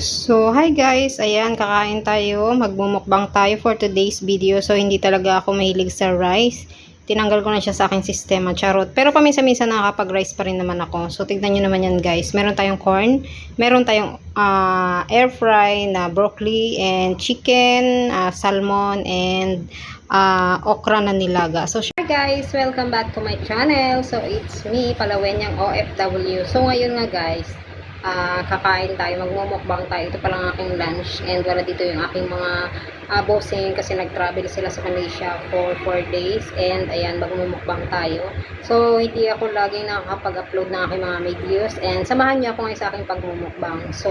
So, hi guys! Ayan, kakain tayo. Magmumukbang tayo for today's video. So, hindi talaga ako mahilig sa rice. Tinanggal ko na siya sa aking sistema, charot. Pero paminsan-minsan nakakapag-rice pa rin naman ako. So, tignan nyo naman yan guys. Meron tayong corn, meron tayong ah, air fry na broccoli and chicken, ah, salmon, and ah, okra na nilaga. So, hi guys! Welcome back to my channel. So, it's me, Palawenyang OFW. So, ngayon nga guys, ah kakain tayo, magmumukbang tayo. Ito pa lang aking lunch and wala dito yung aking mga uh, bossing kasi nag-travel sila sa Malaysia for 4 days and ayan, magmumukbang tayo. So, hindi ako laging nakakapag-upload ng aking mga videos and samahan niyo ako ngayon sa aking pagmumukbang. So,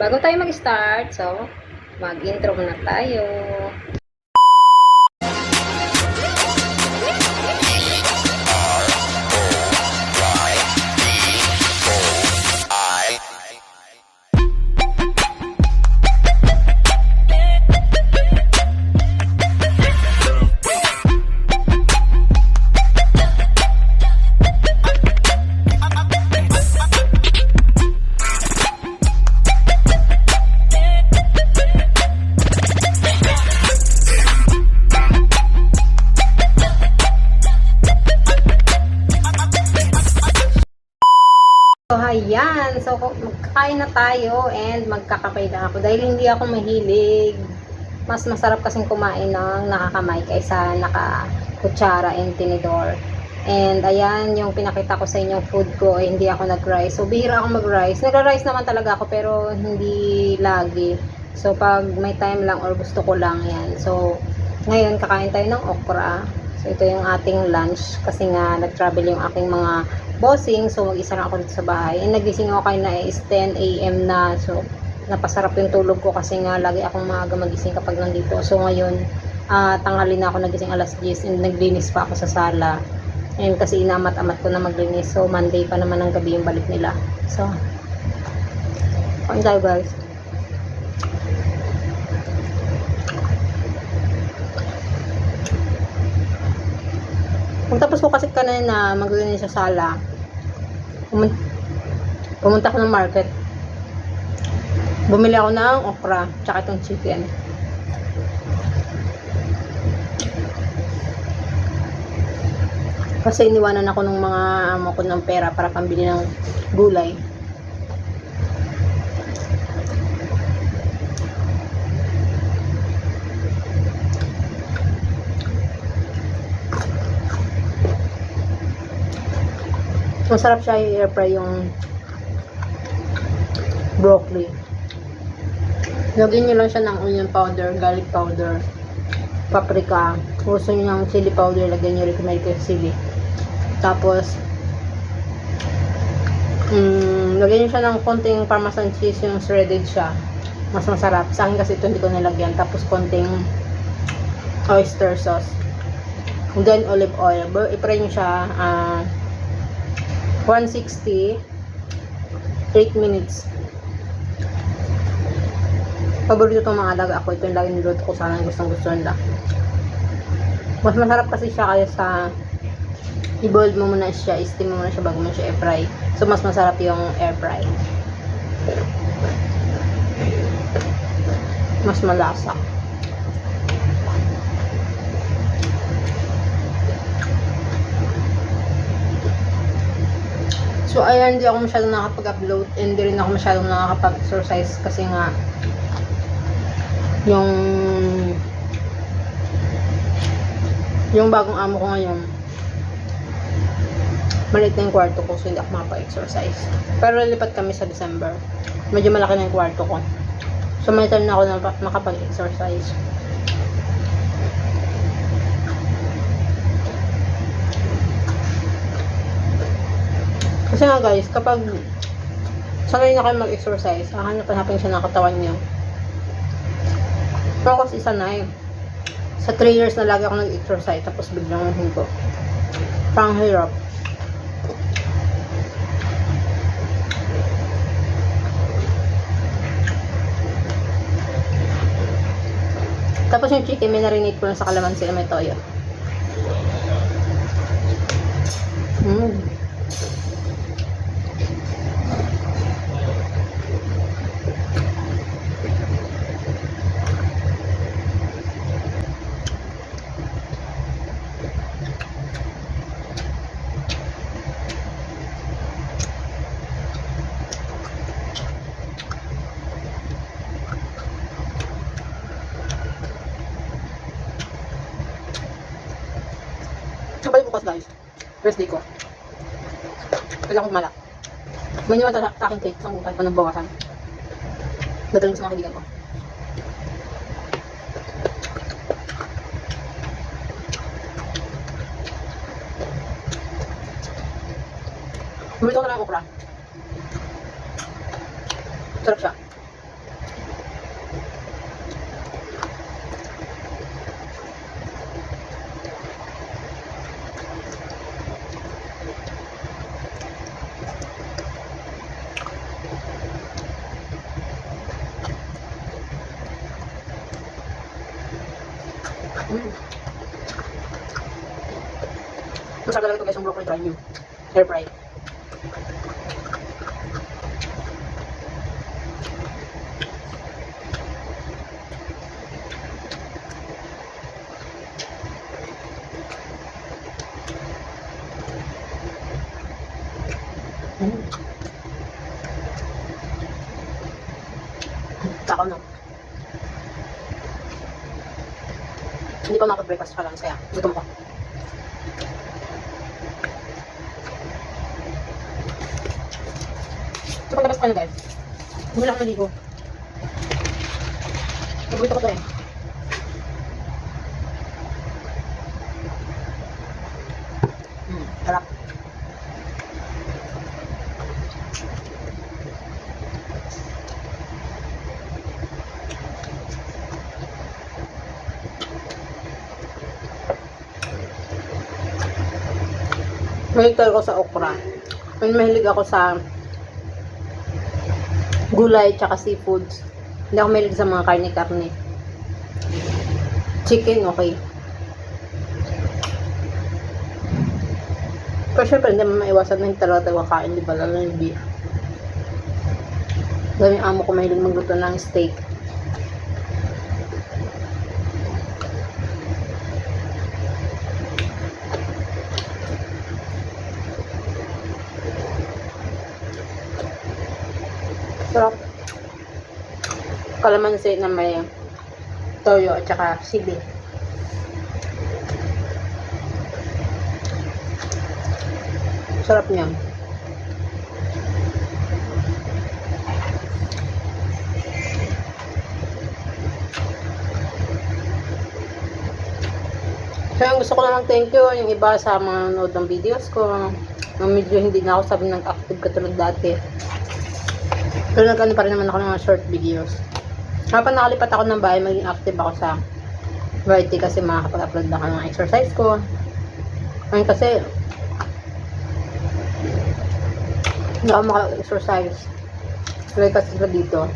bago tayo mag-start, so, mag-intro muna tayo. So, magkakain na tayo and magkakapay na ako. Dahil hindi ako mahilig. Mas masarap kasing kumain ng nakakamay kaysa naka-kutsara and tinidor. And ayan, yung pinakita ko sa inyong food ko, eh, hindi ako nag-rice. So, bihira ako mag-rice. Nagra-rice naman talaga ako, pero hindi lagi. So, pag may time lang or gusto ko lang, yan. So, ngayon, kakain tayo ng okra. So, ito yung ating lunch. Kasi nga, nag-travel yung aking mga bossing. So, mag-isa lang ako dito sa bahay. And nagising ako kayo na is 10 a.m. na. So, napasarap yung tulog ko kasi nga lagi akong maaga magising kapag nandito. So, ngayon, ah tanghali na ako nagising alas 10 and naglinis pa ako sa sala. And kasi inamat-amat ko na maglinis. So, Monday pa naman ang gabi yung balik nila. So, kain tayo guys. Pagtapos ko kasi kanina maglinis sa sala, pumun- pumunta ako ng market. Bumili ako ng okra, tsaka itong chicken. Kasi iniwanan ako ng mga amo ko ng pera para pambili ng gulay. Masarap siya i-air fry yung broccoli. Lagyan nyo lang siya ng onion powder, garlic powder, paprika. Gusto nyo ng chili powder, lagyan nyo recommend ko yung chili. Tapos, mm, lagyan nyo siya ng konting parmesan cheese, yung shredded siya. Mas masarap. Sa akin kasi ito hindi ko nilagyan. Tapos konting oyster sauce. And then olive oil. I-fry nyo siya ah 160 8 minutes. Paborito itong mga alaga ako ito yung lagi niluto ko. Sana gustong gusto nila. Mas masarap kasi siya kaya sa i-boil mo muna siya i-steam mo muna siya bago mo siya i-fry so mas masarap yung air fry mas malasa So, ayan, hindi ako masyadong nakapag-upload and hindi rin ako masyadong nakakapag-exercise kasi nga yung yung bagong amo ko ngayon maliit na yung kwarto ko so hindi ako makapag-exercise. Pero lilipat kami sa December. Medyo malaki na yung kwarto ko. So, may time na ako na makapag-exercise. Kasi nga guys, kapag sanay na kayo mag-exercise, hahanap-hanapin siya ng katawan niyo. Pero kasi sanay. Sa 3 years na lagi ako nag-exercise, tapos biglang hindi Parang hirap. Tapos yung chicken, may narinate ko lang sa kalamansi na may toyo. Mm. bukas guys. First day ko. Kailangan ko malak. May niwan sa, akin cake. Sa bukas pa ng bawasan. Dadaling sa mga kaibigan ko. Bumito ko na lang okra. Sarap siya. Mm. Masarap talaga ito guys, yung broccoli dry new. Air fry. Mm. Takaw na. Hindi pa nakapag-breakfast pa lang, kaya gutom ko. So, paglabas ko na guys, lang ako naligo. Paborito ko to eh. Hmm, sarap. Mahilig ako sa okra. And mahilig ako sa gulay tsaka seafoods. Hindi ako mahilig sa mga karne-karne. Chicken, okay. Pero syempre, hindi naman maiwasan na hindi talaga kakain, di ba? Lalo yung beef. Dami yung amo ko mahilig magluto ng steak. Sarap. Kalamansi na may toyo at saka sili. Sarap niya. Kaya gusto ko lang thank you yung iba sa mga nanood ng videos ko. Na medyo hindi na ako sabi nag-active katulad dati. Pero nag-ano pa rin naman ako ng mga short videos. Kapag nakalipat ako ng bahay, maging active ako sa YT kasi makakapag-upload ako ng exercise ko. Ngayon kasi, hindi ako maka-exercise. Like kasi dito.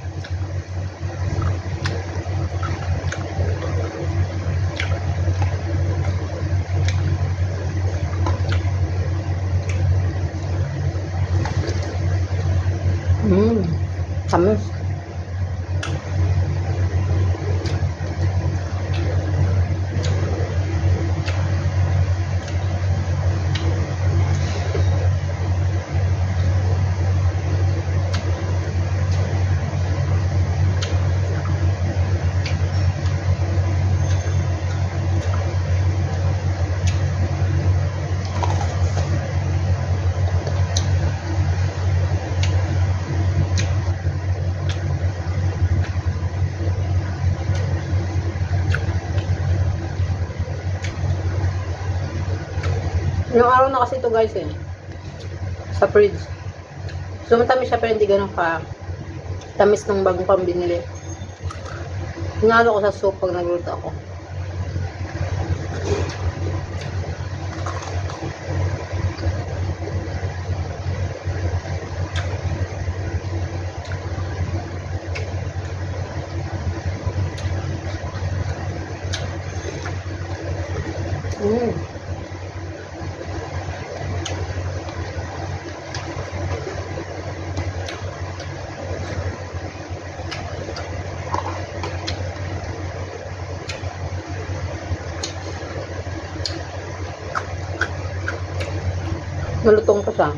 Mmm, tamis. Yung araw na kasi ito guys eh. Sa fridge. So matamis siya pero hindi ganun ka tamis ng bagong pang binili. Hinalo ko sa soup pag nagluto ako. Nalutong pa siya.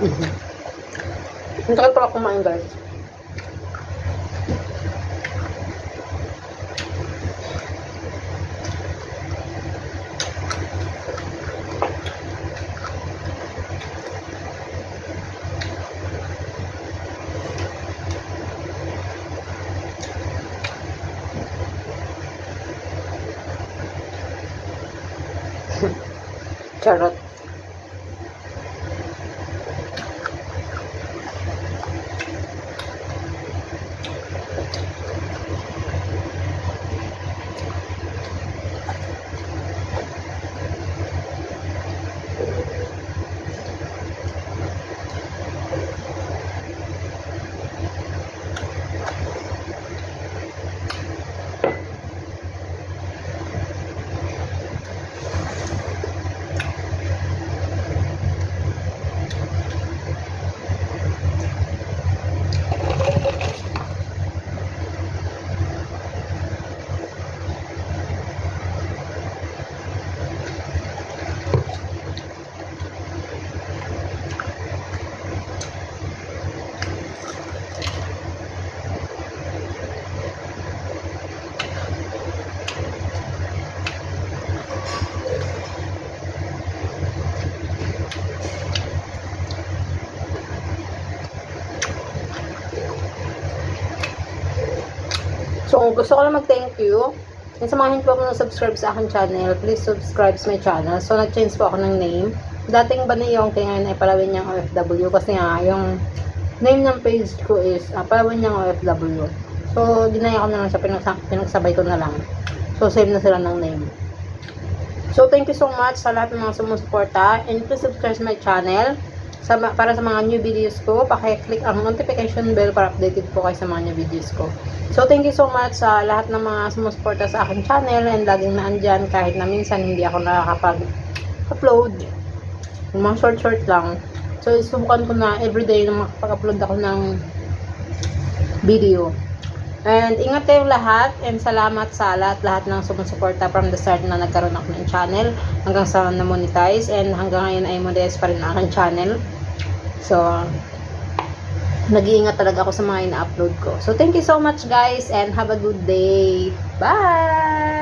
Mm-hmm. Pala kumain guys. Charot. So, kung gusto ko lang mag-thank you, yung sa mga hindi pa po na-subscribe sa akin channel, please subscribe sa my channel. So, nag-change po ako ng name. Dating ba na yung kaya ngayon ay palawin niyang OFW kasi nga, yung name ng page ko is uh, palawin niyang OFW. So, ginaya ko na lang siya, pinagsa- pinagsabay ko na lang. So, save na sila ng name. So, thank you so much sa lahat ng mga sumusuporta. And please subscribe sa my channel. Sa, para sa mga new videos ko, pakiclick ang notification bell para updated po kayo sa mga new videos ko. So, thank you so much sa lahat ng mga sumusuporta sa aking channel and laging naandyan kahit na minsan hindi ako nakakapag-upload. Mga short-short lang. So, subukan ko na everyday na makapag-upload ako ng video. And ingat kayo lahat and salamat sa lahat lahat ng sumusuporta from the start na nagkaroon ako ng channel hanggang sa na-monetize and hanggang ngayon ay monetize pa rin ang aking channel. So, nag-iingat talaga ako sa mga ina-upload ko. So, thank you so much guys and have a good day. Bye!